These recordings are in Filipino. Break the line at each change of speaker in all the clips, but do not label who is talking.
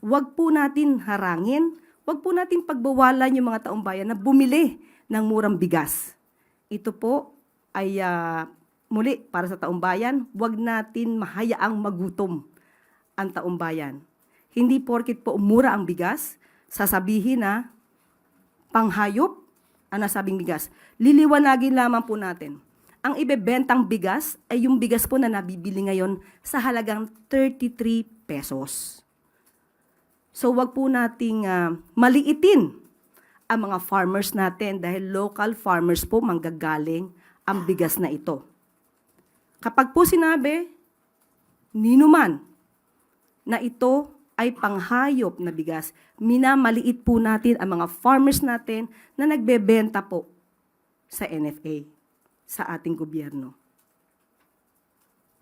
wag po natin harangin, wag po natin pagbawalan yung mga taong bayan na bumili ng murang bigas. Ito po ay ah, muli para sa taong bayan, wag natin mahayaang magutom ang taong bayan. Hindi porkit po mura ang bigas, sasabihin na panghayop ang nasabing bigas. Liliwanagin lamang po natin. Ang ibebentang bigas ay yung bigas po na nabibili ngayon sa halagang 33 pesos. So wag po nating ah, maliitin ang mga farmers natin dahil local farmers po manggagaling ang bigas na ito. Kapag po sinabi, ninuman, na ito ay panghayop na bigas, minamaliit po natin ang mga farmers natin na nagbebenta po sa NFA, sa ating gobyerno.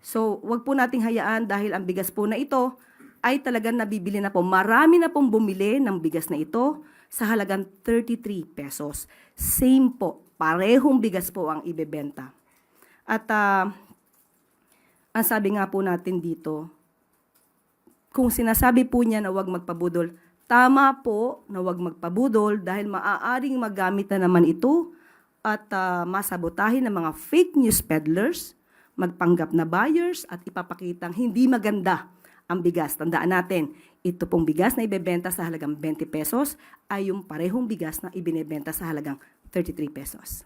So, wag po nating hayaan dahil ang bigas po na ito ay talagang nabibili na po. Marami na pong bumili ng bigas na ito sa halagang 33 pesos. Same po, parehong bigas po ang ibebenta. At ah, ang sabi nga po natin dito, kung sinasabi po niya na huwag magpabudol, tama po na huwag magpabudol dahil maaaring magamit na naman ito at ah, masabotahin ng mga fake news peddlers, magpanggap na buyers at ipapakitang hindi maganda ang bigas. Tandaan natin, ito pong bigas na ibebenta sa halagang 20 pesos ay yung parehong bigas na ibinebenta sa halagang 33 pesos.